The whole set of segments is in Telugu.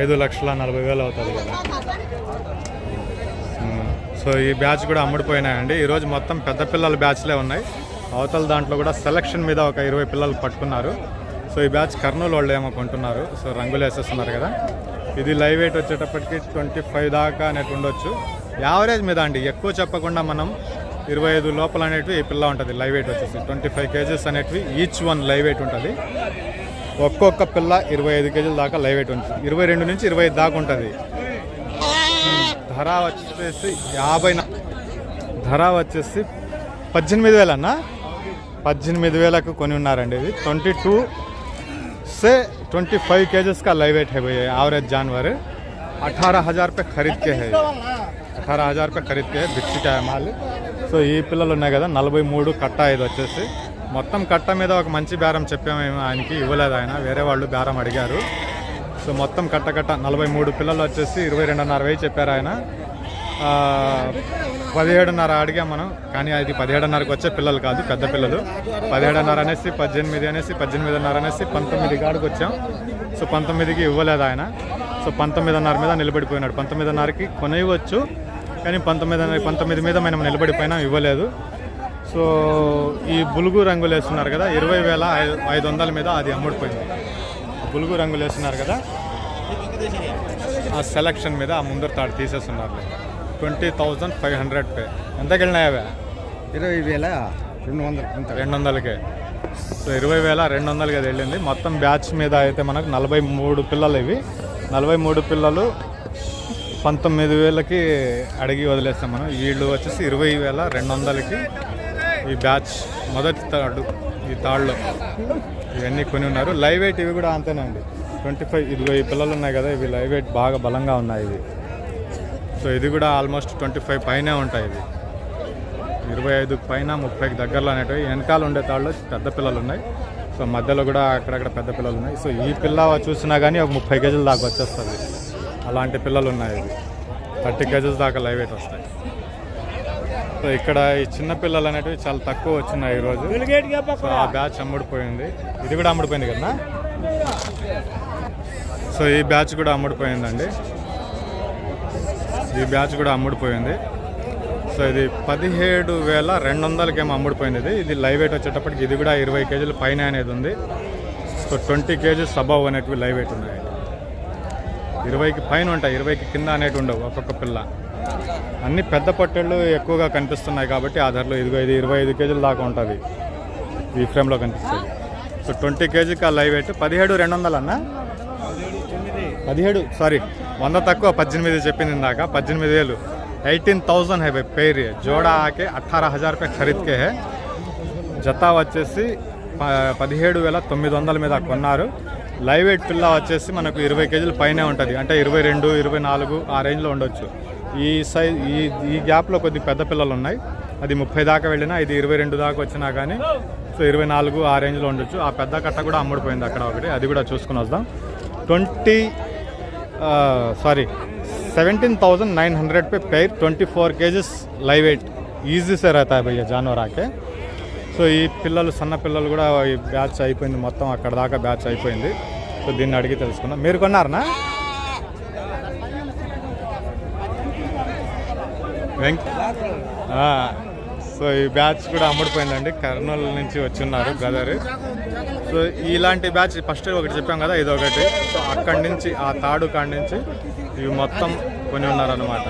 ఐదు లక్షల నలభై వేలు అవుతుంది కదా. సో ఈ బ్యాచ్ కూడా అమ్ముడిపోయినాయండి. ఈరోజు మొత్తం పెద్ద పిల్లల బ్యాచ్లే ఉన్నాయి. అవతల దాంట్లో కూడా సెలక్షన్ మీద ఒక ఇరవై పిల్లలు పట్టుకున్నారు. సో ఈ బ్యాచ్ కర్నూలు వాళ్ళు ఏమో కొంటున్నారు సో రంగులు వేసేస్తున్నారు కదా. ఇది లైవ్ వెయిట్ వచ్చేటప్పటికి ట్వంటీ ఫైవ్ దాకా అనేటి ఉండొచ్చు. యావరేజ్ మీద అండి ఎక్కువ చెప్పకుండా మనం ఇరవై ఐదు లోపల అనేటివి ఈ పిల్ల ఉంటుంది. లైవ్ వెయిట్ వచ్చేసి ట్వంటీ ఫైవ్ కేజెస్ అనేటివి ఈచ్ వన్ లైవ్ వెయిట్ ఉంటుంది. ఒక్కొక్క పిల్ల ఇరవై ఐదు కేజీల దాకా లైవ్ వెయిట్ ఉంటుంది ఇరవై రెండు నుంచి ఇరవై ఐదు దాకా ఉంటుంది. ధర వచ్చేసి యాభై ధర వచ్చేసి పద్దెనిమిది వేలు అన్న? పద్దెనిమిది వేలకు కొని ఉన్నారండి ఇది. Twenty two say twenty five kgs live live weight है ఆవరేజ్ एवरेज जानवर హజార్ हज़ार पे హై. అఠారా హజార్ రూపాయ ఖరీద్కే బిచ్చి కాయ మాల్. సో ఈ పిల్లలు ఉన్నాయి కదా నలభై మూడు కట్ట ఇది వచ్చేసి. మొత్తం కట్ట మీద ఒక మంచి బేరం చెప్పాము ఆయనకి ఇవ్వలేదు ఆయన. వేరే వాళ్ళు బేరం అడిగారు. సో మొత్తం కట్ట కట్ట నలభై మూడు పిల్లలు వచ్చేసి ఇరవై రెండున్నర వేయి చెప్పారు ఆయన. పదిహేడున్నర అడిగాం మనం కానీ అది పదిహేడున్నరకు వచ్చే పిల్లలు కాదు పెద్ద పిల్లలు. పదిహేడున్నర అనేసి పద్దెనిమిది అనేసి పద్దెనిమిదిన్నర అనేసి పంతొమ్మిది కాడికి వచ్చాం. సో పంతొమ్మిదికి ఇవ్వలేదు ఆయన. సో పంతొమ్మిదిన్నర మీద నిలబడిపోయినాడు. పంతొమ్మిదిన్నరకి కొనేయవచ్చు కానీ పంతొమ్మిది పంతొమ్మిది మీద మనం నిలబడిపోయినా ఇవ్వలేదు. సో ఈ బులుగు రంగులు వేస్తున్నారు కదా ఇరవై వేల ఐదు ఐదు వందల మీద అది అమ్ముడిపోయింది. బులుగు రంగులు వేస్తున్నారు కదా ఆ సెలక్షన్ మీద ఆ ముందర తాడు తీసేస్తున్నారు. ట్వంటీ థౌజండ్ ఫైవ్ హండ్రెడ్ పే. ఎంతకి వెళ్ళినాయి అవే? ఇరవై వేల రెండు వందలు రెండు వందలకే. సో ఇరవై వేల రెండు వందలకి అది వెళ్ళింది. మొత్తం బ్యాచ్ మీద అయితే మనకు నలభై మూడు పిల్లలు ఇవి. నలభై మూడు పిల్లలు పంతొమ్మిది వేలకి అడిగి వదిలేస్తాం మనం. వీళ్ళు వచ్చేసి ఇరవై వేల రెండు వందలకి ఈ బ్యాచ్ మొదటి తాడు ఈ థర్డ్లో ఇవన్నీ కొని ఉన్నారు. లైవ్ వెయిట్ ఇవి కూడా అంతేనండి ట్వంటీ ఫైవ్ ఇదిగో ఈ పిల్లలు ఉన్నాయి కదా ఇవి లైవ్ వెయిట్ బాగా బలంగా ఉన్నాయి ఇవి. సో ఇది కూడా ఆల్మోస్ట్ ట్వంటీ ఫైవ్ పైనే ఉంటాయి ఇవి. ఇరవై ఐదు పైన ముప్పైకి దగ్గరలో అనేటివి. వెనకాల ఉండే తాళ్ళు పెద్ద పిల్లలు ఉన్నాయి. సో మధ్యలో కూడా అక్కడక్కడ పెద్ద పిల్లలు ఉన్నాయి. సో ఈ పిల్ల చూసినా కానీ ఒక ముప్పై కేజీల దాకా వచ్చేస్తుంది. అలాంటి పిల్లలు ఉన్నాయి ఇవి. థర్టీ కేజీస్ దాకా లైవ్ వెయిట్ వస్తాయి. సో ఇక్కడ ఈ చిన్న పిల్లలు అనేటివి చాలా తక్కువ వచ్చినాయి ఈరోజు. సో ఆ బ్యాచ్ అమ్ముడిపోయింది. ఇది కూడా అమ్ముడిపోయింది కదా సో ఈ బ్యాచ్ కూడా అమ్ముడిపోయిందండి. ఈ బ్యాచ్ కూడా అమ్ముడిపోయింది. సో ఇది పదిహేడు వేల రెండు వందలకేమో అమ్ముడిపోయింది ఇది. ఇది లైవ్ వెయిట్ వచ్చేటప్పటికి ఇది కూడా ఇరవై కేజీలు పైన అనేది ఉంది. సో ట్వంటీ కేజీస్ అబవ్ అనేటివి లైవ్ వెయిట్ ఉన్నాయి. ఇరవైకి పైన ఉంటాయి. ఇరవైకి కింద అనేవి ఉండవు ఒక్కొక్క పిల్ల. అన్ని పెద్ద పట్టెళ్ళు ఎక్కువగా కనిపిస్తున్నాయి కాబట్టి ఆ ధరలో ఇదిగో ఇది ఇరవై ఐదు కేజీల దాకా ఉంటుంది. ఈ ఫ్రేమ్లో కనిపిస్తుంది. సో ట్వంటీ కేజీకి ఆ లైవ్ అయితే పదిహేడు రెండు వందలు అన్న? పదిహేడు సారీ వంద తక్కువ పద్దెనిమిది చెప్పింది ఇందాక పద్దెనిమిది వేలు. ఎయిటీన్ థౌజండ్ హై పేర్ జోడా ఆకే హజార్ రూపాయ ఖరీద్కే హే. జతా వచ్చేసి పదిహేడు వేల తొమ్మిది వందల మీద కొన్నారు. లైవ్ వెయిట్ పిల్ల వచ్చేసి మనకు ఇరవై కేజీలు పైనే ఉంటుంది. అంటే ఇరవై రెండు ఇరవై నాలుగు ఆ రేంజ్లో ఉండొచ్చు. ఈ సైజ్ ఈ ఈ గ్యాప్లో కొద్ది పెద్ద పిల్లలు ఉన్నాయి అది ముప్పై దాకా వెళ్ళినా ఇది ఇరవై రెండు దాకా వచ్చినా కానీ సో ఇరవై నాలుగు ఆ రేంజ్లో ఉండొచ్చు ఆ పెద్ద కట్ట కూడా అమ్ముడిపోయింది అక్కడ ఒకటి అది కూడా చూసుకుని వద్దాం twenty sorry seventeen thousand nine hundred पे pair twenty four kgs live weight easy से रहता है भैया जानवर आके సో ఈ పిల్లలు సన్న పిల్లలు కూడా ఈ బ్యాచ్ అయిపోయింది మొత్తం అక్కడ దాకా బ్యాచ్ అయిపోయింది సో దీన్ని అడిగి తెలుసుకుందాం మీరు కొన్నారనా వెంక్. సో ఈ బ్యాచ్ కూడా అమ్ముడిపోయిందండి. కర్నూలు నుంచి వచ్చి ఉన్నారు బ్రదర్ సో ఇలాంటి బ్యాచ్ ఫస్ట్ ఒకటి చెప్పాం కదా ఇది ఒకటి. సో అక్కడి నుంచి ఆ తాడు కాడి నుంచి ఇవి మొత్తం కొని ఉన్నారనమాట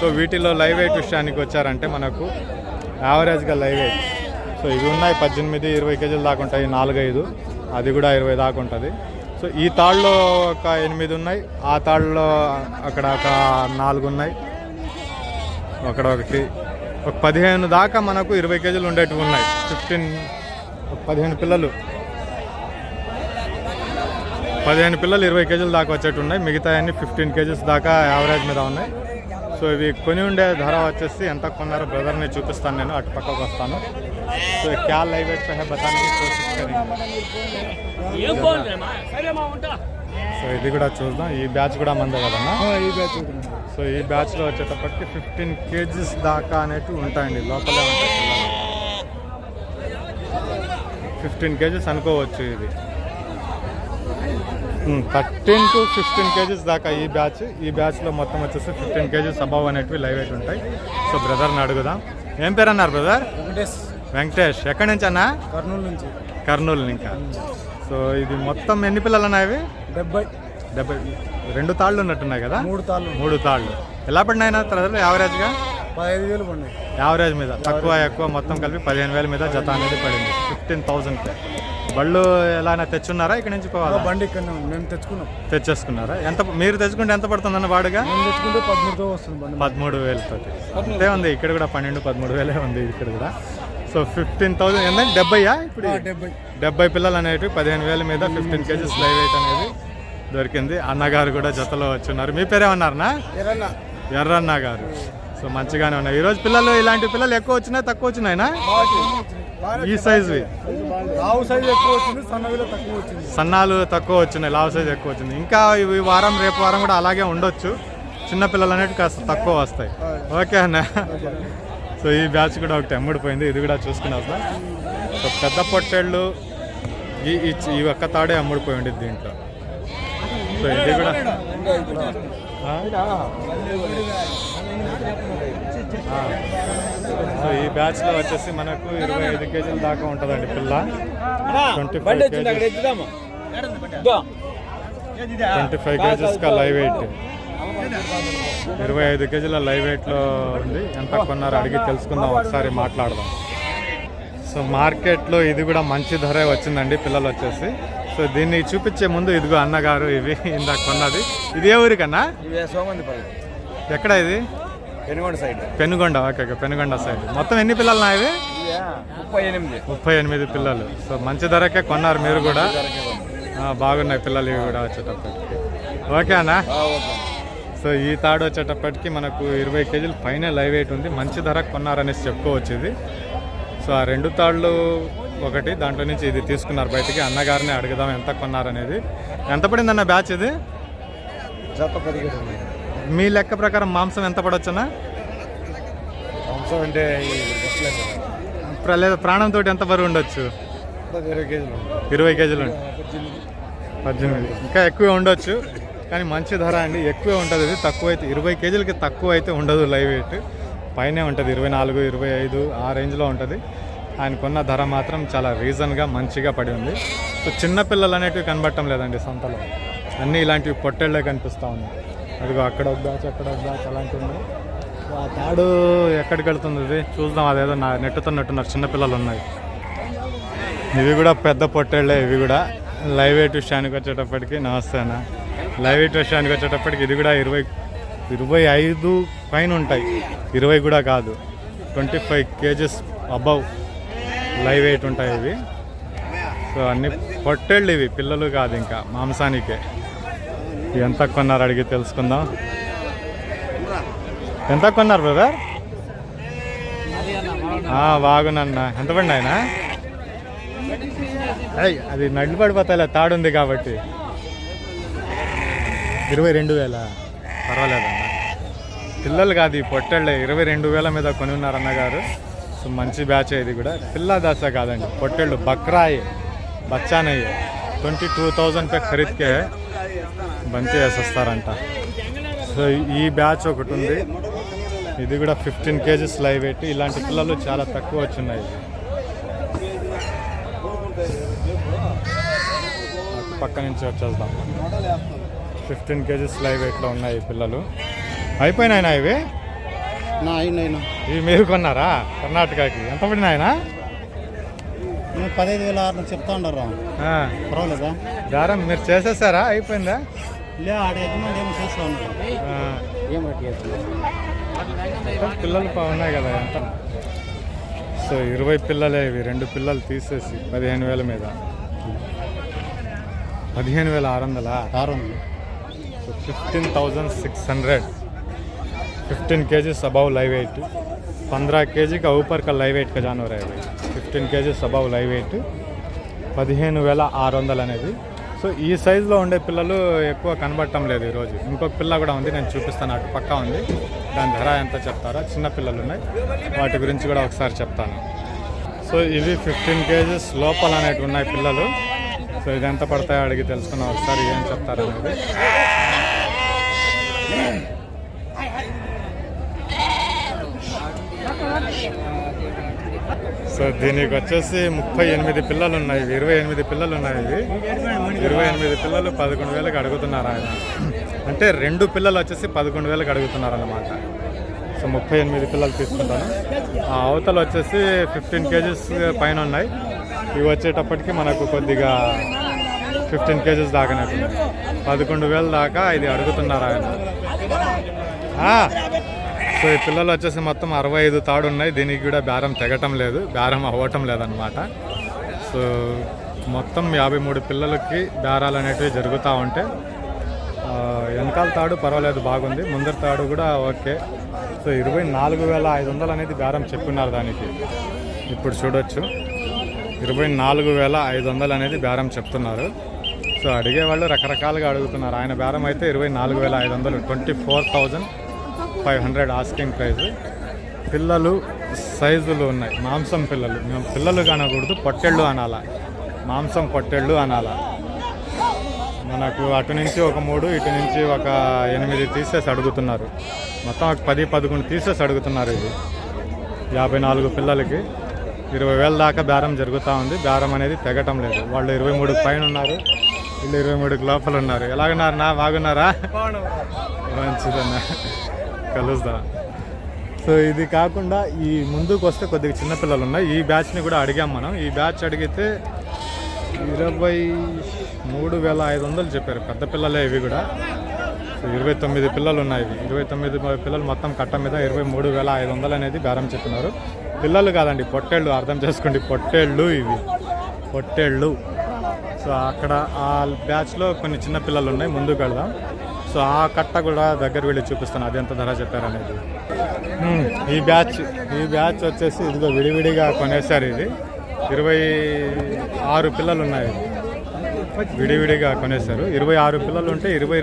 సో వీటిలో లైవ్ వెయిట్ విషయానికి వచ్చారంటే మనకు యావరేజ్గా లైవ్ వెయిట్ సో ఇవి ఉన్నాయి పద్దెనిమిది ఇరవై కేజీలు దాకా ఉంటాయి నాలుగైదు. అది కూడా ఇరవై దాకా ఉంటుంది. సో ఈ తాళ్ళలో ఒక ఎనిమిది ఉన్నాయి ఆ తాళ్ళలో అక్కడ ఒక నాలుగు ఉన్నాయి. అక్కడ ఒకటి. ఒక పదిహేను దాకా మనకు ఇరవై కేజీలు ఉండేటివి ఉన్నాయి. ఫిఫ్టీన్ పదిహేను పిల్లలు. పదిహేను పిల్లలు ఇరవై కేజీల దాకా వచ్చేట్టు ఉన్నాయి. మిగతా అన్ని ఫిఫ్టీన్ కేజీస్ దాకా యావరేజ్ మీద ఉన్నాయి. సో ఇవి కొని ఉండే ధర వచ్చేసి ఎంత కొన్నారో బ్రదర్ని చూపిస్తాను నేను. అటు పక్కకు వస్తాను. సో క్యా లైవ్ ఎట్ బతానికి సో ఇది కూడా చూద్దాం. ఈ బ్యాచ్ కూడా మందే కదన్నా? ఈ బ్యాచ్ సో ఈ బ్యాచ్లో వచ్చేటప్పటికి ఫిఫ్టీన్ కేజీస్ దాకా అనేవి ఉంటాయండి. లోపలే ఉంటాయి ఫిఫ్టీన్ కేజీస్ అనుకోవచ్చు ఇది. థర్టీన్ టు ఫిఫ్టీన్ కేజీస్ దాకా ఈ బ్యాచ్. ఈ బ్యాచ్లో మొత్తం వచ్చేసి ఫిఫ్టీన్ కేజీస్ అబవ్ అనేటివి లైవ్ వెయిట్ ఉంటాయి. సో బ్రదర్ని అడుగుదాం. ఏం పేరు అన్నారు బ్రదర్ వెంకటేష్. వెంకటేష్. ఎక్కడి నుంచి అన్నా? కర్నూలు నుంచి. కర్నూలు ఇంకా సో ఇది మొత్తం ఎన్ని పిల్లలు ఉన్నాయి ఇవి? డెబ్బై. డెబ్బై. రెండు తాళ్ళు ఉన్నట్టున్నాయి కదా? మూడు తాళ్ళు. మూడు తాళ్ళు. ఎలా పడినాయి ప్రజలు యావరేజ్గా? పదహైదు వేలు పడినాయి. యావరేజ్ మీద. తక్కువ ఎక్కువ మొత్తం కలిపి పదిహేను వేల మీద జత అనేది పడింది. Fifteen thousand. బళ్ళు ఎలా తెచ్చున్నారా ఇక్కడ నుంచి పోవాలా? బండి ఇక్కడనే ఉంది. మేము తెచ్చుకున్నాం. తెచ్చేసుకున్నారా? ఎంత మీరు తెచ్చుకుంటే ఎంత పడుతుందన్న వాడుగా? తెచ్చుకుంటే పదమూడుతో వస్తుంది పదమూడు వేలతోటి. అంతే ఉంది. ఇక్కడ కూడా పన్నెండు పదమూడు వేలే ఉంది. ఇక్కడ కూడా. సో ఫిఫ్టీన్ థౌసండ్ ఏంటంటే డెబ్బయ్యా ఇప్పుడు? డెబ్బై. పిల్లలు అనేవి పదిహేను వేల మీద ఫిఫ్టీన్ కేజీస్ లైవ్ వెయిట్ అనేది దొరికింది. అన్నగారు కూడా జతలో వచ్చున్నారు. మీ పేరేమన్నారనా ఎర్రన్న. గారు. సో మంచిగానే ఉన్నాయి. ఈరోజు పిల్లలు ఇలాంటి పిల్లలు ఎక్కువ వచ్చినాయి తక్కువ వచ్చినాయినా? ఈ సైజువి సైజ్ ఎక్కువ వచ్చింది సన్నవిలో తక్కువ వచ్చింది. సన్నాలు తక్కువ వచ్చినాయి లావ్ సైజ్ ఎక్కువ వచ్చింది. ఇంకా ఇవి వారం రేపు వారం కూడా అలాగే ఉండొచ్చు. చిన్న పిల్లలు అనేవి కాస్త తక్కువ వస్తాయి. ఓకే అన్న. సో ఈ బ్యాచ్ కూడా ఒకటి అమ్ముడిపోయింది ఇది కూడా చూసుకుని వస్తాం. సో పెద్ద పొట్టేళ్ళు ఈ ఈ ఒక్క తాడే అమ్ముడిపోయి ఉండేది దీంట్లో. సో ఇది కూడా ఆ? ఆ. సో ఈ బ్యాచ్లో వచ్చేసి మనకు ఇరవై ఐదు కేజీల దాకా ఉంటుందండి పిల్ల. Twenty five kgs. Twenty five kgs కా లైవ్ వెయిట్ ఇరవై ఐదు కేజీల లైవ్ వెయిట్లో ఉంది. ఎంత కొన్నారో అడిగి తెలుసుకుందాం. ఒకసారి మాట్లాడదాం. సో మార్కెట్లో ఇది కూడా మంచి ధరే వచ్చిందండి పిల్లలు వచ్చేసి. సో దీన్ని చూపించే ముందు ఇదిగో అన్నగారు ఇవి ఇందాక కొన్నది. ఇది ఏ ఊరికన్నా? ఎక్కడ ఇది? Penugonda side. Penugonda. Okay okay. Penugonda side. మొత్తం ఎన్ని పిల్లలు నా ఇవి ముప్పై ఎనిమిది. ముప్పై ఎనిమిది పిల్లలు. సో మంచి ధరకే కొన్నారు మీరు కూడా. బాగున్నాయి పిల్లలు ఇవి కూడా వచ్చేటప్పటికి. ఓకే అన్నా? సో ఈ తాడు వచ్చేటప్పటికి మనకు ఇరవై కేజీలు పైన లైవ్ వెయిట్ ఉంది. మంచి ధర కొన్నారనేసి చెప్పుకోవచ్చు ఇది. సో ఆ రెండు తాళ్ళు ఒకటి దాంట్లో నుంచి ఇది తీసుకున్నారు బయటికి. అన్నగారిని అడుగుదాం ఎంత కొన్నారనేది. ఎంత పడింది అన్న బ్యాచ్ ఇది? మీ లెక్క ప్రకారం మాంసం ఎంత పడవచ్చునా వంశం అంటే లేదా ప్రాణంతో ఎంత బరువు ఉండొచ్చు? ఇరవై కేజీలు. ఇరవై కేజీలు పద్దెనిమిది. ఇంకా ఎక్కువ ఉండొచ్చు. కానీ మంచి ధర అండి. ఎక్కువే ఉంటుంది ఇది. తక్కువ అయితే ఇరవై కేజీలకి తక్కువ అయితే ఉండదు లైవ్ వెయిట్. పైనే ఉంటుంది ఇరవై నాలుగు ఇరవై ఐదు ఆ రేంజ్లో ఉంటుంది. ఆయన కొన్న ధర మాత్రం చాలా రీజన్గా మంచిగా పడి ఉంది. సో చిన్న పిల్లలు అనేటివి కనబడటం లేదండి సంతలో. అన్నీ ఇలాంటివి పొట్టేళ్ళే కనిపిస్తూ ఉన్నాయి. అదిగో అక్కడ ఒక బ్యాచ్ అక్కడ ఒక బ్యాచ్ అలాంటివి ఉన్నాయి ఆ తాడు ఎక్కడికి వెళ్తుంది ఇది? చూద్దాం. అదేదో నా నెట్టుతున్నట్టున్నారు చిన్నపిల్లలు ఉన్నాయి. ఇవి కూడా పెద్ద పొట్టేళ్ళే ఇవి కూడా. లైవ్ ఎయిట్ విషయానికి వచ్చేటప్పటికి నమస్తే అన్న. లైవ్ ఎయిట్ విషయానికి వచ్చేటప్పటికి ఇది కూడా ఇరవై ఇరవై ఐదు పైన ఉంటాయి. ఇరవై కూడా కాదు. Twenty five kgs above live weight ఉంటాయి ఇవి. సో అన్ని పొట్టేళ్ళు ఇవి. పిల్లలు కాదు ఇంకా మాంసానికే. ఎంత కొన్నారు అడిగి తెలుసుకుందాం. ఎంత కొన్నారు బ్రదర్? బాగునన్నా ఎంత పడిన అయ్ అది నడ్లు పడిపోతాయిలే తాడుంది కాబట్టి. ఇరవై రెండు వేల. పర్వాలేదన్న. పిల్లలు కాదు ఈ పొట్టేళ్ళే. ఇరవై రెండు వేల మీద కొని ఉన్నారు అన్నగారు. సో మంచి బ్యాచ్ ఇది కూడా. పిల్ల దశ కాదండి. పొట్టేళ్ళు బక్రాయి బచ్చానయ్యి. ట్వంటీ టూ థౌజండ్ పే ఖరీద్కే బంతి వేసేస్తారంట. సో ఈ బ్యాచ్ ఒకటి ఉంది. ఇది కూడా ఫిఫ్టీన్ కేజీస్ లైవ్ పెట్టి ఇలాంటి పిల్లలు చాలా తక్కువ వచ్చున్నాయి పక్క నుంచి వచ్చేద్దాం. ఫిఫ్టీన్ కేజీస్ లైవ్ వెయిట్లో ఉన్నాయి పిల్లలు? అయిపోయినాయినా ఇవి? ఇవి మీరు కొన్నారా? కర్ణాటకకి. ఎంత పడినాయనా? పదహైదు వేల ఆరు చెప్తా ఉండరా? పర్వాలేదా? దారం మీరు చేసేసారా? అయిపోయిందా? లే ఆడ యజమాని ఏమో చేస్తా ఉన్నారు ఏం పిల్లలు బాగున్నాయి కదా ఎంత? సో ఇరవై పిల్లలే ఇవి. రెండు పిల్లలు తీసేసి పదిహేను వేల మీద. పదిహేను వేల ఆరు వందలా? ఆరు వందలు. Fifteen thousand six hundred. Fifteen kgs above live weight పంద్రా కేజీకి ఊపర్క లైవ్ का ऊपर का fifteen kgs above live weight. పదిహేను వేల ఆరు వందలు అనేది. సో ఈ సైజులో ఉండే పిల్లలు ఎక్కువ కనబడటం లేదు ఈరోజు ఇంకొక పిల్ల కూడా ఉంది నేను చూపిస్తాను అటు పక్క ఉంది. దాని ధర ఎంత చెప్తారా? చిన్న పిల్లలు ఉన్నాయి. వాటి గురించి కూడా ఒకసారి చెప్తాను. సో ఇవి ఫిఫ్టీన్ కేజీస్ లోపల అనేటివి ఉన్నాయి పిల్లలు. సో ఇది ఎంత పడతాయో అడిగి తెలుసుకున్నాం ఒకసారి ఏం చెప్తారనేది. సో దీనికి వచ్చేసి ముప్పై ఎనిమిది పిల్లలు ఉన్నాయి ఇరవై ఎనిమిది పిల్లలు ఉన్నాయి ఇవి. ఇరవై ఎనిమిది పిల్లలు పదకొండు వేలకు అడుగుతున్నారు ఆయన. అంటే రెండు పిల్లలు వచ్చేసి పదకొండు వేలకు అడుగుతున్నారు అనమాట సో ముప్పై ఎనిమిది పిల్లలు తీసుకుంటాను. ఆ అవతలు వచ్చేసి ఫిఫ్టీన్ కేజీస్ పైన ఉన్నాయి. ఇవి వచ్చేటప్పటికి మనకు కొద్దిగా ఫిఫ్టీన్ కేజీస్ దాకానే పదకొండు వేల దాకా ఇది అడుగుతున్నారు ఆయన. సో ఈ పిల్లలు వచ్చేసి మొత్తం అరవై ఐదు తాడు ఉన్నాయి దీనికి కూడా బేరం తెగటం లేదు బేరం అవ్వటం లేదనమాట సో మొత్తం యాభై మూడు పిల్లలకి బేరాలు అనేటివి జరుగుతూ ఉంటే వెనకాల తాడు పర్వాలేదు బాగుంది. ముందర తాడు కూడా ఓకే. సో ఇరవై నాలుగు వేల ఐదు వందలు అనేది బేరం చెప్పున్నారు దానికి. ఇప్పుడు చూడొచ్చు. ఇరవై నాలుగు వేల ఐదు వందలు అనేది బేరం చెప్తున్నారు. సో అడిగే వాళ్ళు రకరకాలుగా అడుగుతున్నారు. ఆయన బేరం అయితే ఇరవై నాలుగు వేల ఐదు వందలు twenty four thousand five hundred asking price పిల్లలు సైజులు ఉన్నాయి. మాంసం పిల్లలు. మేము పిల్లలు కానకూడదు పొట్టెళ్ళు అనాలా. మాంసం పొట్టెళ్ళు అనాలా. మనకు అటు నుంచి ఒక మూడు ఇటు నుంచి ఒక ఎనిమిది తీసేసి అడుగుతున్నారు. మొత్తం ఒక పది పదకొండు తీసేసి అడుగుతున్నారు ఇది. యాభై నాలుగు పిల్లలకి ఇరవై వేల దాకా బేరం జరుగుతూ ఉంది. బేరం అనేది తెగటం లేదు. వాళ్ళు ఇరవై మూడు పైన ఉన్నారు. వీళ్ళు ఇరవై మూడుకి లోపల ఉన్నారు. ఎలాగున్నారన్నా బాగున్నారా? మంచిదన్నా. కలుస్తా సో ఇది కాకుండా ఈ ముందుకు వస్తే కొద్దిగా చిన్నపిల్లలు ఉన్నాయి. ఈ బ్యాచ్ని కూడా అడిగాం మనం. ఈ బ్యాచ్ అడిగితే ఇరవై మూడు వేల ఐదు వందలు చెప్పారు. పెద్ద పిల్లలే ఇవి కూడా. సో ఇరవై తొమ్మిది పిల్లలు ఉన్నాయి ఇవి. ఇరవై తొమ్మిది పిల్లలు మొత్తం కట్ట మీద ఇరవై మూడు వేల ఐదు వందలు అనేది బేరం చెప్తున్నారు పిల్లలు కాదండి పొట్టేళ్ళు. అర్థం చేసుకోండి పొట్టేళ్ళు ఇవి. పొట్టేళ్ళు. సో అక్కడ ఆ బ్యాచ్లో కొన్ని చిన్న పిల్లలు ఉన్నాయి ముందుకు వెళ్దాం. సో ఆ కట్ట కూడా దగ్గర వెళ్ళి చూపిస్తాను అది ఎంత ధర చెప్పారనేది. ఈ బ్యాచ్ ఈ బ్యాచ్ వచ్చేసి ఇదిగో విడివిడిగా కొనేసారు ఇది. ఇరవై ఆరు పిల్లలు ఉన్నాయి. విడివిడిగా కొనేసారు ఇరవై ఆరు పిల్లలు ఉంటే ఇరవై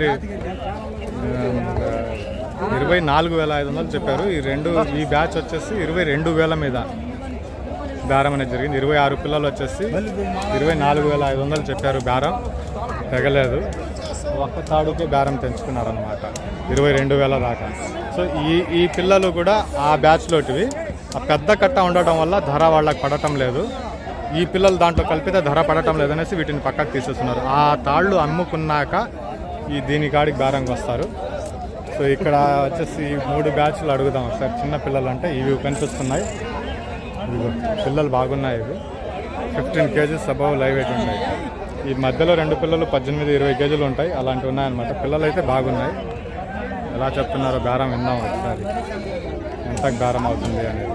ఇరవై నాలుగు వేల ఐదు వందలు చెప్పారు. ఈ రెండు ఈ బ్యాచ్ వచ్చేసి ఇరవై రెండు వేల మీద. బేరం అనేది జరిగింది. ఇరవై ఆరు పిల్లలు వచ్చేసి ఇరవై నాలుగు వేల ఐదు వందలు చెప్పారు బేరం. తెగలేదు. ఒక్క తాడుకి బేరం పెంచుకున్నారనమాట ఇరవై రెండు వేల దాకా. సో ఈ ఈ పిల్లలు కూడా ఆ బ్యాచ్లోటివి ఆ పెద్ద కట్ట ఉండటం వల్ల ధర వాళ్ళకి పడటం లేదు. ఈ పిల్లలు దాంట్లో కలిపితే ధర పడటం లేదనేసి వీటిని పక్కకు తీసేస్తున్నారు. ఆ తాళ్ళు అమ్ముకున్నాక ఈ దీని కాడికి బేరంకి వస్తారు. సో ఇక్కడ వచ్చేసి ఈ మూడు బ్యాచ్లు అడుగుదాం ఒకసారి. చిన్న పిల్లలు అంటే ఇవి కనిపిస్తున్నాయి పిల్లలు బాగున్నాయి ఇవి. Fifteen kgs above live weight ఉన్నాయి. ఈ మధ్యలో రెండు పిల్లలు పద్దెనిమిది ఇరవై కేజీలు ఉంటాయి. అలాంటివి ఉన్నాయన్నమాట. పిల్లలు అయితే బాగున్నాయి. ఎలా చెప్తున్నారో బేరం విన్నాం ఒకసారి. ఎంత బేరం అవుతుంది అనేది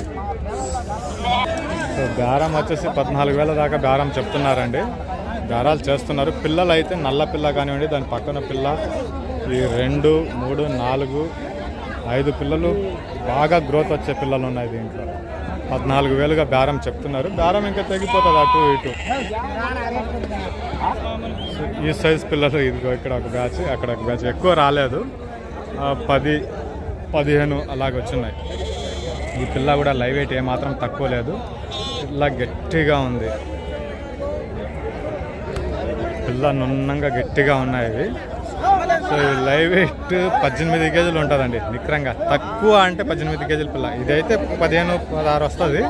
సో బేరం వచ్చేసి పద్నాలుగు వేల దాకా బేరం చెప్తున్నారండి. బేరాలు చేస్తున్నారు. పిల్లలు అయితే నల్ల పిల్ల కానివ్వండి దాని పక్కన పిల్ల ఈ రెండు మూడు నాలుగు ఐదు పిల్లలు బాగా గ్రోత్ వచ్చే పిల్లలు ఉన్నాయి దీంట్లో. పద్నాలుగు వేలుగా బేరం చెప్తున్నారు. బేరం ఇంకా తగ్గిపోతుంది అటు ఇటు. ఈ సైజ్ పిల్లలు ఇదిగో ఇక్కడ ఒక బ్యాచ్ అక్కడ ఒక బ్యాచ్. ఎక్కువ రాలేదు. పది పదిహేను అలాగ వచ్చినాయి. ఈ పిల్ల కూడా లైవ్ వెయిట్ ఏమాత్రం తక్కువ లేదు. పిల్ల గట్టిగా ఉంది. పిల్ల నున్నంగా గట్టిగా ఉన్నాయి ఇవి. సో లైవ్ వెయిట్ పద్దెనిమిది కేజీలు ఉంటుందండి నిక్రంగా. తక్కువ అంటే పద్దెనిమిది కేజీల పిల్ల. ఇదైతే పదిహేను పదహారు వస్తుంది.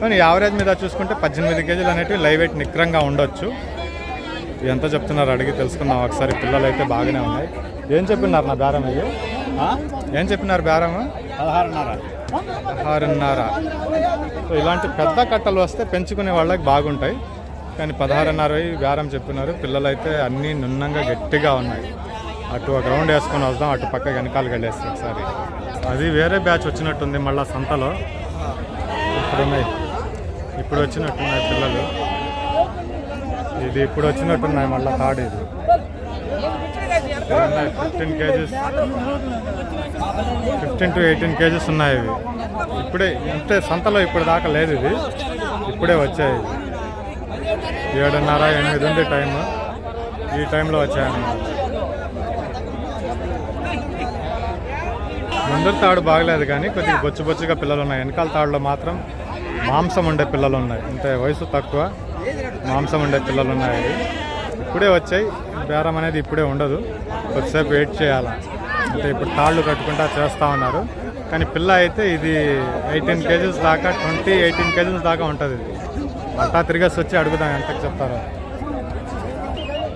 కానీ యావరేజ్ మీద చూసుకుంటే పద్దెనిమిది కేజీలు అనేటివి లైవ్ వెయిట్ నిక్రంగా ఉండొచ్చు. ఎంత చెప్తున్నారు అడిగి తెలుసుకుందాం ఒకసారి. పిల్లలు అయితే బాగానే ఉన్నాయి. ఏం చెప్పినారు నా బేరం ఇది? ఏం చెప్పినారు బేరం? పదహారున్నర. పదహారున్నర. సో ఇలాంటి పెద్ద కట్టలు వస్తే పెంచుకునే వాళ్ళకి బాగుంటాయి. కానీ పదహారున్నర బేరం చెప్పినారు. పిల్లలు అయితే అన్నీ నున్నంగా గట్టిగా ఉన్నాయి. అటు ఒక వేసుకొని వద్దాం అటు పక్క వెనకాలకి వెళ్ళేస్తాం ఒకసారి అది వేరే బ్యాచ్ వచ్చినట్టుంది మళ్ళీ సంతలో. ఇప్పుడున్నాయి. ఇప్పుడు వచ్చినట్టున్నాయి పిల్లలు. ఇది ఇప్పుడు వచ్చినట్టున్నాయి మళ్ళీ థర్డ్ ఇది. Fifteen kgs. Fifteen to eighteen kgs ఉన్నాయి ఇవి. ఇప్పుడే అంటే సంతలో ఇప్పుడు దాకా లేదు ఇది. ఇప్పుడే వచ్చాయి. ఏడున్నర ఎనిమిది ఉంది టైము. ఈ టైంలో వచ్చాయన్నమాట ముందర తాడు బాగలేదు కానీ కొద్దిగా బొచ్చు బొచ్చుగా పిల్లలు ఉన్నాయి వెనకాల తాడులో మాత్రం మాంసం ఉండే పిల్లలు ఉన్నాయి అంటే వయసు తక్కువ. మాంసం ఉండే పిల్లలు ఉన్నాయి ఇప్పుడే వచ్చాయి. బేరం అనేది ఇప్పుడే ఉండదు. కొద్దిసేపు వెయిట్ చేయాలి? అంటే ఇప్పుడు తాళ్ళు కట్టుకుంటా చేస్తూ ఉన్నారు. కానీ పిల్ల అయితే ఇది ఎయిటీన్ కేజీస్ దాకా ట్వంటీ ఎయిటీన్ కేజీస్ దాకా ఉంటుంది ఇది. అంతా తిరిగేసి వచ్చి అడుగుదాం ఎంతకు చెప్తారో.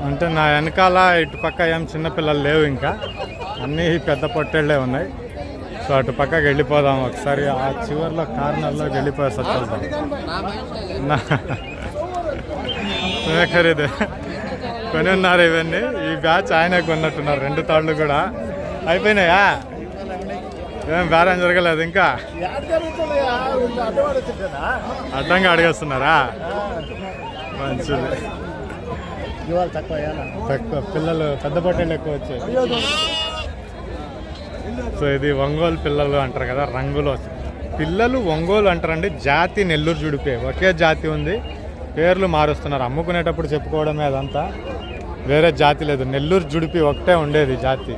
అంటే నా వెనకాల ఇటు పక్క ఏం చిన్నపిల్లలు లేవు ఇంకా. అన్నీ పెద్ద పొట్టేళ్ళే ఉన్నాయి. సో అటు పక్కకి వెళ్ళిపోదాం ఒకసారి. ఆ చివరిలో వచ్చేద్దాం నా నువ్వే ఖరీదు కొని ఉన్నారు ఇవన్నీ. ఈ బ్యాచ్ ఆయనే కొన్నట్టున్నారు రెండు తాళ్ళు కూడా. అయిపోయినాయా? ఏం బేరం జరగలేదు ఇంకా? అడ్డంగా అడిగేస్తున్నారా? మంచిది. తక్కువ పిల్లలు పెద్ద పొట్టేళ్ళు ఎక్కువ వచ్చాయి సో ఇది ఒంగోలు పిల్లలు అంటారు కదా రంగులో. పిల్లలు ఒంగోలు అంటారండి జాతి నెల్లూరు జుడిపే. ఒకే జాతి ఉంది పేర్లు మారుస్తున్నారు. అమ్ముకునేటప్పుడు చెప్పుకోవడమే అదంతా. వేరే జాతి లేదు. నెల్లూరు జుడిపి ఒకటే ఉండేది జాతి.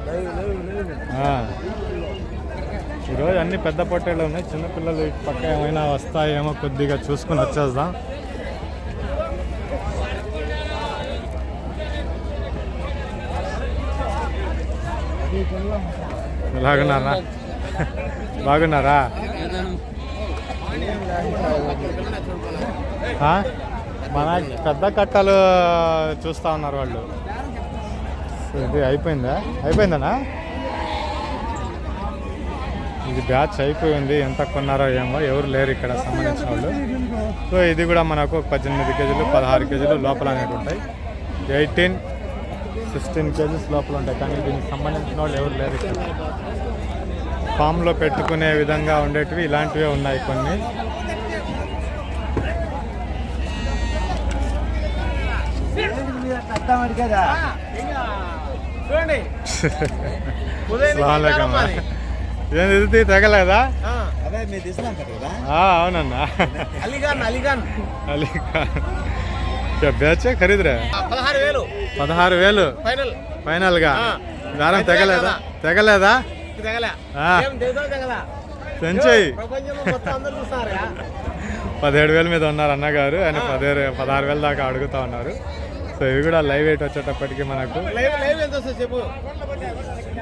ఈరోజు అన్ని పెద్ద పొట్టేళ్ళు ఉన్నాయి. చిన్నపిల్లలు పక్క ఏమైనా వస్తాయేమో కొద్దిగా చూసుకుని వచ్చేద్దాం. ఎలాగున్నారా బాగున్నారా? మన పెద్ద కట్టలు చూస్తా ఉన్నారు వాళ్ళు. ఇది అయిపోయిందా? అయిపోయిందనా? ఇది బ్యాచ్ అయిపోయింది. ఎంత కొన్నారో ఏమో ఎవరు లేరు ఇక్కడ సంబంధించిన వాళ్ళు. సో ఇది కూడా మనకు పద్దెనిమిది కేజీలు పదహారు కేజీలు లోపల అనేవి ఉంటాయి. ఎయిటీన్ సిక్స్టీన్ కేజీస్ లోపల ఉంటాయి. కానీ దీనికి సంబంధించిన వాళ్ళు ఎవరు లేరు ఇక్కడ. ఫామ్లో పెట్టుకునే విధంగా ఉండేటివి ఇలాంటివే ఉన్నాయి కొన్ని. ఏం ఇది తగలేదా? అవునన్నా. అలీగాన్. అలీగాన్. బేచే ఖరీదురే? పదహారు వేలు. పదహారు వేలు. ఫైనల్ ఫైనల్గా ఆ. దారం తెగలేదా. తెగలేదా? పెంచేయి పదిహేడు వేల మీద ఉన్నారు అన్నగారు. ఆయన పదిహేడు పదహారు వేల దాకా అడుగుతా ఉన్నారు. సో ఇవి కూడా లైవ్ వెయిట్ వచ్చేటప్పటికి మనకు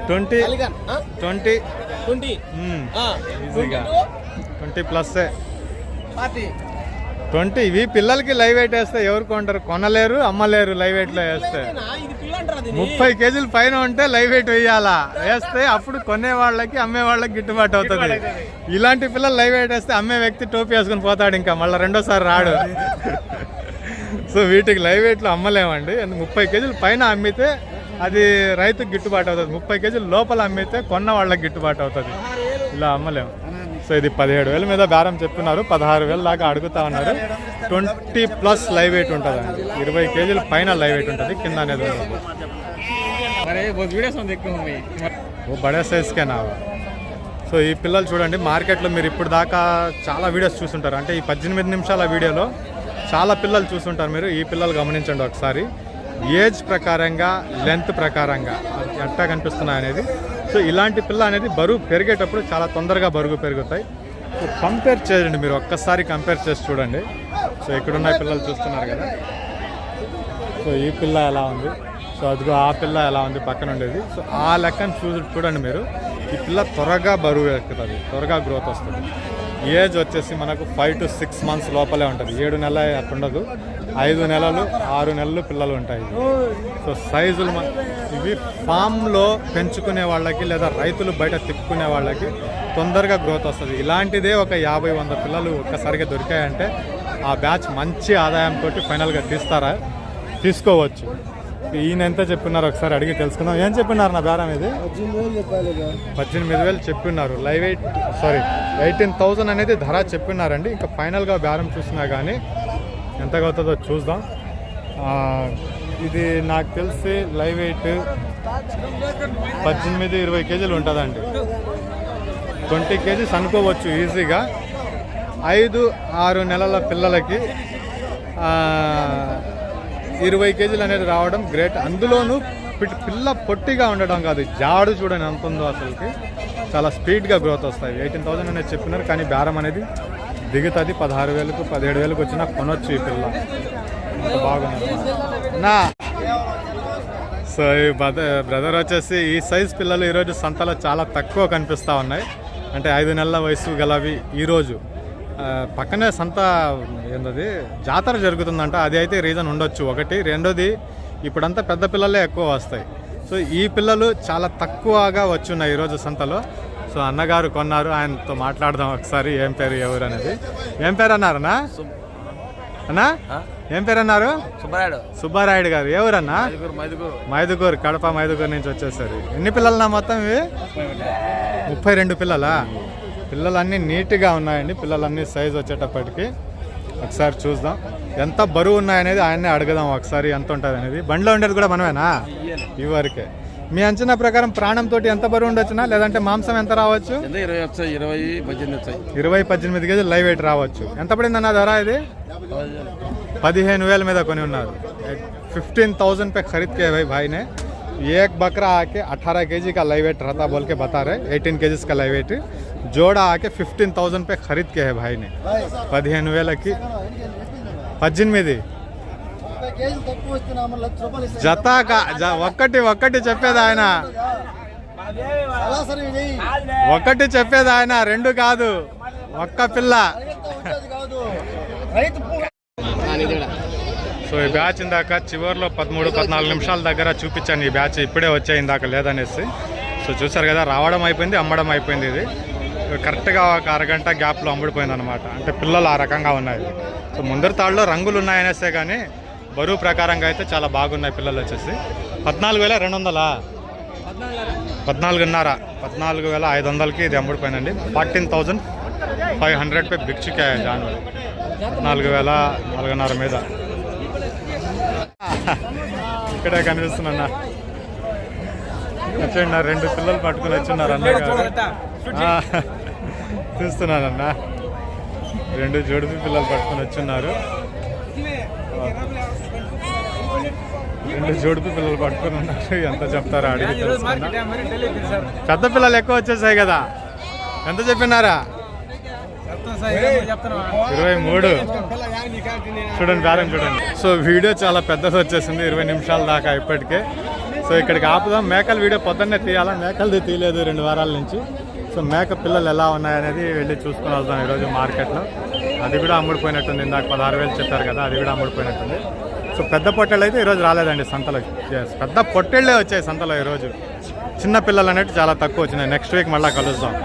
ట్వంటీ. ట్వంటీ. ట్వంటీ. ఈజీగా ట్వంటీ ప్లస్ ట్వంటీ ఇవి పిల్లలకి లైవ్ వెయిట్ వేస్తే ఎవరు కొంటారు? కొనలేరు అమ్మలేరు లైవ్ వెయిట్లో వేస్తే. ముప్పై కేజీల పైన ఉంటే లైవ్ వెయిట్ వేయాలా? వేస్తే అప్పుడు కొనే వాళ్ళకి అమ్మే వాళ్ళకి గిట్టుబాటు అవుతుంది ఇలాంటి పిల్లలు లైవ్ వెయిట్ వేస్తే అమ్మే వ్యక్తి టోపీ వేసుకుని పోతాడు ఇంకా మళ్ళీ రెండోసారి రాడు. సో వీటికి లైవ్ వెయిట్లో అమ్మలేమండి. ముప్పై కేజీల పైన అమ్మితే అది రైతుకి గిట్టుబాటు అవుతుంది. ముప్పై కేజీల లోపల అమ్మితే కొన్న వాళ్ళకి గిట్టుబాటు అవుతుంది. ఇలా అమ్మలేము. సో ఇది పదిహేడు వేల మీద బేరం చెప్తున్నారు. పదహారు వేల దాకా అడుగుతా ఉన్నారు. ట్వంటీ ప్లస్ లైవ్ వెయిట్ ఉంటుందండి. ఇరవై కేజీల పైన లైవ్ వెయిట్ ఉంటుంది. కింద అనేది ఓ బడే సైజ్కే నా సో ఈ పిల్లలు చూడండి మార్కెట్లో మీరు ఇప్పుడు దాకా చాలా వీడియోస్ చూస్తుంటారు అంటే ఈ పద్దెనిమిది నిమిషాల వీడియోలో చాలా పిల్లలు చూస్తుంటారు మీరు. ఈ పిల్లలు గమనించండి ఒకసారి. ఏజ్ ప్రకారంగా లెంత్ ప్రకారంగా ఎట్టా కనిపిస్తున్నాయి అనేది. సో ఇలాంటి పిల్ల అనేది బరువు పెరిగేటప్పుడు చాలా తొందరగా బరువు పెరుగుతాయి. సో కంపేర్ చేయండి మీరు ఒక్కసారి కంపేర్ చేసి చూడండి. సో ఇక్కడున్న పిల్లలు చూస్తున్నారు కదా. సో ఈ పిల్ల ఎలా ఉంది? సో అదిగో ఆ పిల్ల ఎలా ఉంది పక్కన ఉండేది. సో ఆ లెక్కను చూ చూడండి మీరు. ఈ పిల్ల త్వరగా బరువు ఎక్కుతుంది త్వరగా గ్రోత్ వస్తుంది. ఏజ్ వచ్చేసి మనకు ఫైవ్ టు సిక్స్ మంత్స్ లోపలే ఉంటుంది. ఏడు నెలల అట్లా ఉండదు ఐదు నెలలు ఆరు నెలలు పిల్లలు ఉంటాయి. సో సైజులు మన ఇవి ఫామ్లో పెంచుకునే వాళ్ళకి లేదా రైతులు బయట తిప్పుకునే వాళ్ళకి తొందరగా గ్రోత్ వస్తుంది. ఇలాంటిదే ఒక యాభై వంద పిల్లలు ఒక్కసారిగా దొరికాయంటే ఆ బ్యాచ్ మంచి ఆదాయంతో ఫైనల్గా తీస్తారా? తీసుకోవచ్చు. ఈయన ఎంత చెప్పినారు ఒకసారి అడిగి తెలుసుకుందాం. ఏం చెప్పినారు నా బేరం ఇది? పద్దెనిమిది వేలు చెప్పిన్నారు live weight sorry eighteen thousand అనేది ధర చెప్పినారండి. ఇంకా ఫైనల్గా బేరం చూసినా కానీ ఎంతగా అవుతుందో చూద్దాం. ఇది నాకు తెలిసి లైవ్ వెయిట్ పద్దెనిమిది ఇరవై కేజీలు ఉంటుందండి. ట్వంటీ కేజీస్ అనుకోవచ్చు ఈజీగా. ఐదు ఆరు నెలల పిల్లలకి ఇరవై కేజీలు అనేది రావడం గ్రేట్. అందులోనూ పిల్ల పొట్టిగా ఉండడం కాదు జాడు చూడని ఎంత ఉందో అసలుకి. చాలా స్పీడ్గా గ్రోత్ వస్తాయి. ఎయిటీన్ థౌసండ్ అనేది చెప్పినారు కానీ బేరం అనేది దిగుతుంది. పదహారు వేలకు పదిహేడు వేలకు వచ్చినా కొనొచ్చు ఈ పిల్ల. బాగుంది నా సో ఈ బ్రదర్ వచ్చేసి ఈ సైజ్ పిల్లలు ఈరోజు సంతలో చాలా తక్కువ కనిపిస్తూ ఉన్నాయి. అంటే ఐదు నెలల వయసు గలవి ఈరోజు పక్కనే సంత ఏంటది జాతర జరుగుతుందంట. అది అయితే రీజన్ ఉండొచ్చు. ఒకటి. రెండోది ఇప్పుడంతా పెద్ద పిల్లలే ఎక్కువ వస్తాయి. సో ఈ పిల్లలు చాలా తక్కువగా వచ్చున్నాయి ఈరోజు సంతలో. సో అన్నగారు కొన్నారు. ఆయనతో మాట్లాడదాం ఒకసారి. ఏం పేరు ఎవరు అనేది? ఏం పేరు అన్నారన్నా అన్నా? ఏం పేరు అన్నారు సుబ్బరాయుడు. సుబ్బారాయుడు గారు. మైదుగురు మైదుగురు. మైదుగూరు కడప మైదుగూరు నుంచి వచ్చేసారు. ఎన్ని పిల్లలన్నా మొత్తం ఇవి? ముప్పై రెండు పిల్లలా? పిల్లలన్నీ నీట్గా ఉన్నాయండి. పిల్లలన్నీ సైజ్ వచ్చేటప్పటికి. ఒకసారి చూద్దాం. ఎంత బరువు ఉన్నాయనేది ఆయన్నే అడుగుదాం ఒకసారి. ఎంత ఉంటుంది అనేది బండిలో ఉండేది కూడా మనమేనా? ఈ వరకే మీ అంచనా ప్రకారం ప్రాణంతో ఎంత బరువు ఉండొచ్చునా లేదంటే మాంసం ఎంత రావచ్చు ఎంత ఇరవై వచ్చాయి ఇరవై పద్దెనిమిది వచ్చాయి ఇరవై పద్దెనిమిది కేజీలు లైవ్ వెయిట్ రావచ్చు ఎంత పడింది అన్న ధర ఇది पदिहेन वेल में కొని ఉన్నారు फिफ्टीन थाउजेंड पे खरीद के भाई भाई ने एक बकरा आके 18 केजी का लाइव वेट रहता बोल के बता रहे 18 केजीस का लाइव वेट जोड़ा आके 15000 पे खरीद के है भाई ने పదిహేను వేలకి పద్దెనిమిది జత కా- జ- ఒక్కటి ఒక్కటి చెప్పేది ఆయన. ఒక్కటి చెప్పేది ఆయన రెండు కాదు. ఒక్క పిల్ల. సో ఈ బ్యాచ్ ఇందాక చివరిలో పదమూడు పద్నాలుగు నిమిషాల దగ్గర చూపించాను. ఈ బ్యాచ్ ఇప్పుడే వచ్చాయి ఇందాక లేదనేసి. సో చూసారు కదా రావడం అయిపోయింది అమ్మడం అయిపోయింది ఇది. కరెక్ట్గా ఒక అరగంట గ్యాప్లో అమ్ముడిపోయింది అనమాట అంటే పిల్లలు ఆ రకంగా ఉన్నాయి. సో ముందరి తాళ్ళలో రంగులు ఉన్నాయనేసే కానీ బరువు ప్రకారంగా అయితే చాలా బాగున్నాయి పిల్లలు వచ్చేసి. పద్నాలుగు వేల రెండు వందలా పద్నాలుగున్నర. పద్నాలుగు వేల ఐదు వందలకి ఇది అమ్ముడిపోయినండి ఫార్టీన్ థౌజండ్ ఫైవ్ హండ్రెడ్ పే బిక్చుకే జాన్వరి. నాలుగు వేల నాలుగున్నర మీద. ఇక్కడే కనిపిస్తున్నా వచ్చండి రెండు పిల్లలు పట్టుకుని వచ్చిన్నారు అన్న చూస్తున్నానన్నా. రెండు జోడిపి పిల్లలు పట్టుకుని వచ్చిన్నారు రెండు జోడిపి పిల్లలు పట్టుకుని ఉన్నారు. ఎంత చెప్తారో అడిగి పెద్ద పిల్లలు ఎక్కువ వచ్చేసాయి కదా. ఎంత చెప్పినారా? ఇరవై మూడు. చూడండి బేరం చూడండి. సో వీడియో చాలా పెద్దది వచ్చేసింది ఇరవై నిమిషాల దాకా ఇప్పటికే. సో ఇక్కడికి ఆపుదాం. మేకల వీడియో పొద్దున్నే తీయాలా? మేకలది తీయలేదు రెండు వారాల నుంచి. సో మేక పిల్లలు ఎలా ఉన్నాయనేది వెళ్ళి చూసుకొని వద్దాం ఈరోజు మార్కెట్లో. అది కూడా అమ్ముడిపోయినట్టుంది. ఇందాక పదహారు వేలు చెప్పారు కదా అది కూడా అమ్ముడిపోయినట్టుంది. సో పెద్ద పొట్టేళ్ళు అయితే ఈరోజు రాలేదండి సంతలో. పెద్ద పొట్టేళ్ళే వచ్చాయి సంతలో ఈరోజు. చిన్న పిల్లలు అనేవి చాలా తక్కువ వచ్చినాయి. నెక్స్ట్ వీక్ మళ్ళీ కలుద్దాం.